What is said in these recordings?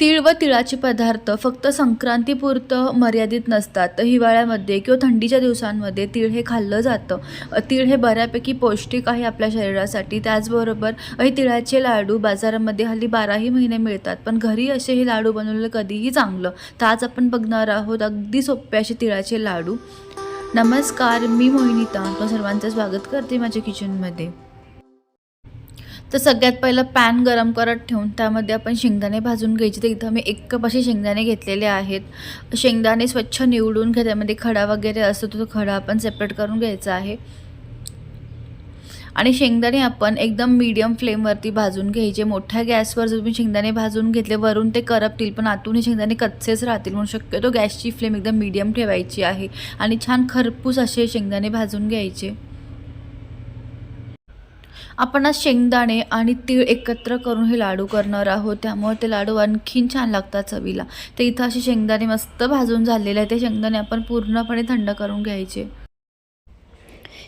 तीळ व तिळाचे पदार्थ फक्त संक्रांतीपुरतं मर्यादित नसतात. तर हिवाळ्यामध्ये किंवा थंडीच्या दिवसांमध्ये तीळ हे खाल्लं जातं. तीळ हे बऱ्यापैकी पौष्टिक आहे आपल्या शरीरासाठी. त्याचबरोबर हे तिळाचे लाडू बाजारामध्ये हल्ली बाराही महिने मिळतात. पण घरी असे हे लाडू बनवलेलं कधीही चांगलं. तर आज आपण बघणार आहोत अगदी सोपे असे तिळाचे लाडू. नमस्कार मी मोहिनीता. आपलं सर्वांचं स्वागत करते माझ्या किचनमध्ये तर सगळ्यात पहिलं पॅन गरम करत ठेवून त्यामध्ये आपण शेंगदाणे भाजून घ्यायचे. तर इथं मी एक कप असे शेंगदाणे घेतलेले आहेत. शेंगदाणे स्वच्छ निवडून घ्या. त्यामध्ये खडा वगैरे असतो तो खडा आपण सेपरेट करून घ्यायचा आहे. आणि शेंगदाणे आपण एकदम मीडियम फ्लेमवरती भाजून घ्यायचे. मोठ्या गॅसवर जर तुम्ही शेंगदाणे भाजून घेतले वरून ते करपतील पण आतून हे शेंगदाणे कच्चेच राहतील म्हणून शक्यतो गॅसची फ्लेम एकदम मीडियम ठेवायची आहे. आणि छान खरपूस असे शेंगदाणे भाजून घ्यायचे. आपण आज शेंगदाणे आणि तीळ एकत्र करून हे लाडू करणार आहोत. त्यामुळे ते लाडू आणखीन छान लागतात चवीला. तर इथं असे शेंगदाणे मस्त भाजून झालेले आहे ते शेंगदाणे आपण पूर्णपणे थंड करून घ्यायचे.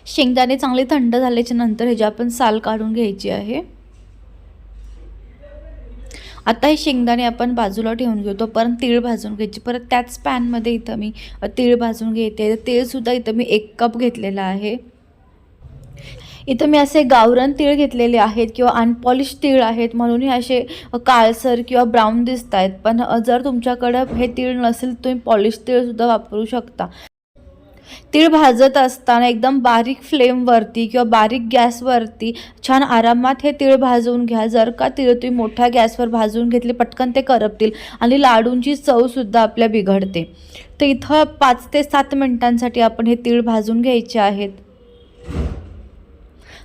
शेंगदाणे चांगले थंड झाल्याच्यानंतर ह्याची आपण साल काढून घ्यायची आहे. आता हे शेंगदाणे आपण बाजूला ठेवून घेतो. परत तीळ भाजून घ्यायची. परत त्याच पॅनमध्ये इथं मी तीळ भाजून घेते. तेलसुद्धा इथं मी एक कप घेतलेला आहे. इथं मी असे गावरान तीळ घेतलेले आहेत किंवा अनपॉलिश तीळ आहेत म्हणून हे असे काळसर किंवा ब्राऊन दिसत आहेत. पण जर तुमच्याकडं हे तीळ नसेल तुम्ही पॉलिश तीळसुद्धा वापरू शकता. तीळ भाजत असताना एकदम बारीक फ्लेमवरती किंवा बारीक गॅसवरती छान आरामात हे तीळ भाजून घ्या. जर का तीळ तुम्ही मोठ्या गॅसवर भाजून घेतले पटकन ते करपतील आणि लाडूंची चवसुद्धा आपल्या बिघडते. तर इथं पाच ते सात मिनिटांसाठी आपण हे तीळ भाजून घ्यायचे आहेत.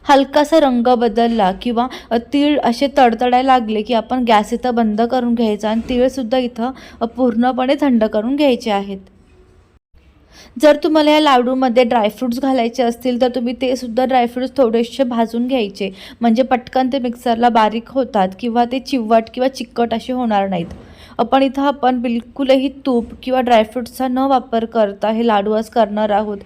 हलकासा रंग बदलला किंवा तीळ असे तडतडायला लागले की आपण गॅस इथं बंद करून घ्यायचा आणि तीळसुद्धा इथं पूर्णपणे थंड करून घ्यायचे आहेत. जर तुम्हाला या लाडूमध्ये ड्रायफ्रूट्स घालायचे असतील तर तुम्ही ते सुद्धा ड्रायफ्रूट्स थोडेसे भाजून घ्यायचे. म्हणजे पटकन ते मिक्सरला बारीक होतात किंवा ते चिवट किंवा चिकट असे होणार नाहीत. पण इथं आपण बिलकुलही तूप किंवा ड्रायफ्रूट्सचा न वापर करता हे लाडू आज करणार आहोत.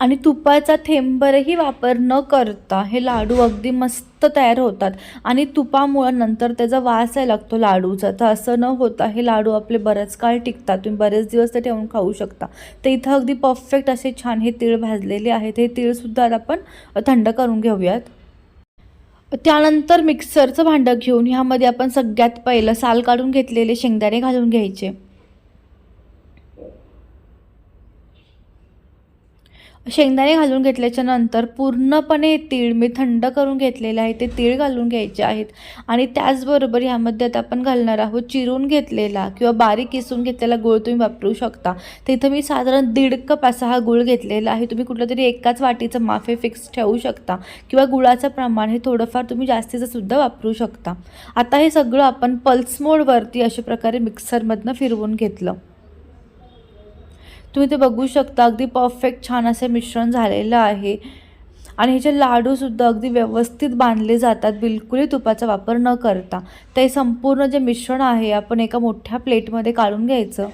आणि तुपाचा थेंबरही वापर न करता हे लाडू अगदी मस्त तयार होतात. आणि तुपामुळं नंतर त्याचा वास आहे लागतो लाडूचा. तर असं न होता हे लाडू आपले बरेच काळ टिकतात. तुम्ही बरेच दिवस ते ठेवून खाऊ शकता. तर इथं अगदी परफेक्ट असे छान हे तीळ भाजलेले आहेत. हे तीळसुद्धा आपण थंड करून घेऊयात. त्यानंतर मिक्सरचं भांडं घेऊन ह्यामध्ये आपण सगळ्यात पहिलं साल काढून घेतलेले शेंगदाणे घालून घ्यायचे. शेंगदाणे घालून घेतल्याच्या नंतर पूर्णपणे तीळ मी थंड करून घेतलेले आहे ते तीळ घालून घ्यायचे आहेत. आणि त्याचबरोबर ह्यामध्ये आता आपण घालणार आहोत चिरून घेतलेला किंवा बारीक किसून घेतलेला गुळ तुम्ही वापरू शकता. तिथं मी साधारण दीड कप असा हा गुळ घेतलेला आहे. तुम्ही कुठलं तरी एकाच वाटीचं माफे फिक्स ठेवू शकता किंवा गुळाचं प्रमाण हे थोडंफार तुम्ही जास्तीचं सुद्धा वापरू शकता. आता हे सगळं आपण पल्स मोडवरती अशा प्रकारे मिक्सरमधनं फिरवून घेतलं. तुम्ही ते बघू शकता. अगदी परफेक्ट छान असे मिश्रण झालेलं आहे. आणि ह्याचे लाडूसुद्धा अगदी व्यवस्थित बांधले जातात. बिलकुलही तुपाचा वापर न करता. ते संपूर्ण जे मिश्रण आहे आपण एका मोठ्या प्लेटमध्ये काढून घ्यायचं.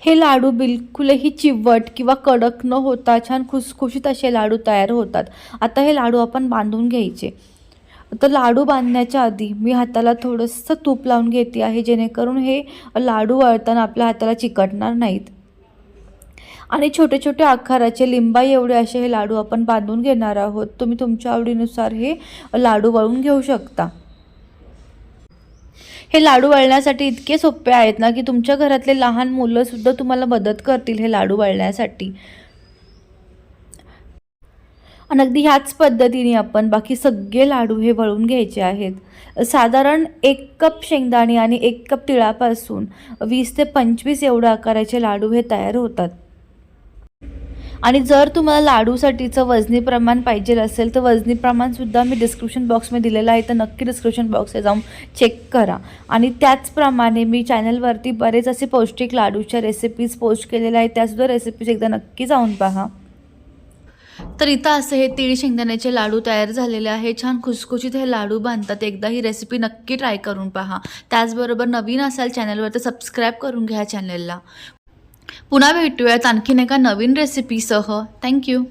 हे लाडू बिलकुलही चिवट किंवा कडक न होता छान खुसखुशीत असे लाडू तयार होतात. आता हे लाडू आपण बांधून घ्यायचे. तर लाडू बांधण्याच्या आधी मी हाताला थोडंसं तूप लावून घेते आहे जेणेकरून हे लाडू वळताना आपल्या हाताला चिकटणार नाहीत. आणि छोटे छोटे आकाराचे लिंबाई एवढे असे हे लाडू आपण बांधून घेणार आहोत. तुम्ही तुमच्या आवडीनुसार हे लाडू वळून घेऊ शकता. हे लाडू वळण्यासाठी इतके सोपे आहेत ना की तुमच्या घरातले लहान मुलंसुद्धा तुम्हाला मदत करतील हे लाडू वळण्यासाठी. आणि अगदी ह्याच पद्धतीने आपण बाकी सगळे लाडू हे वळून घ्यायचे आहेत. साधारण एक कप शेंगदाणे आणि एक कप तिळापासून वीस ते पंचवीस एवढ्या आकाराचे लाडू हे तयार होतात. आणि जर तुम्हाला लाडूसाठीचं वजनी प्रमाण पाहिजे असेल तर वजनी प्रमाणसुद्धा मी डिस्क्रिप्शन बॉक्समध्ये दिलेलं आहे. तर नक्की डिस्क्रिप्शन बॉक्सला जाऊन चेक करा. आणि त्याचप्रमाणे मी चॅनलवरती बरेच असे पौष्टिक लाडूच्या रेसिपीज पोस्ट केलेल्या आहेत. त्यासुद्धा रेसिपीज एकदा नक्की जाऊन पहा. तर इथं असे हे तीळ शेंगदाण्याचे लाडू तयार झालेले आहे. छान खुसखुशीत हे लाडू बांधतात. एकदा ही रेसिपी नक्की ट्राय करून पहा. त्याचबरोबर नवीन असाल चॅनलवर तर सबस्क्राईब करून घ्या चॅनलला पुन्हा भेटूयात आणखीन एका नवीन रेसिपीसह थँक्यू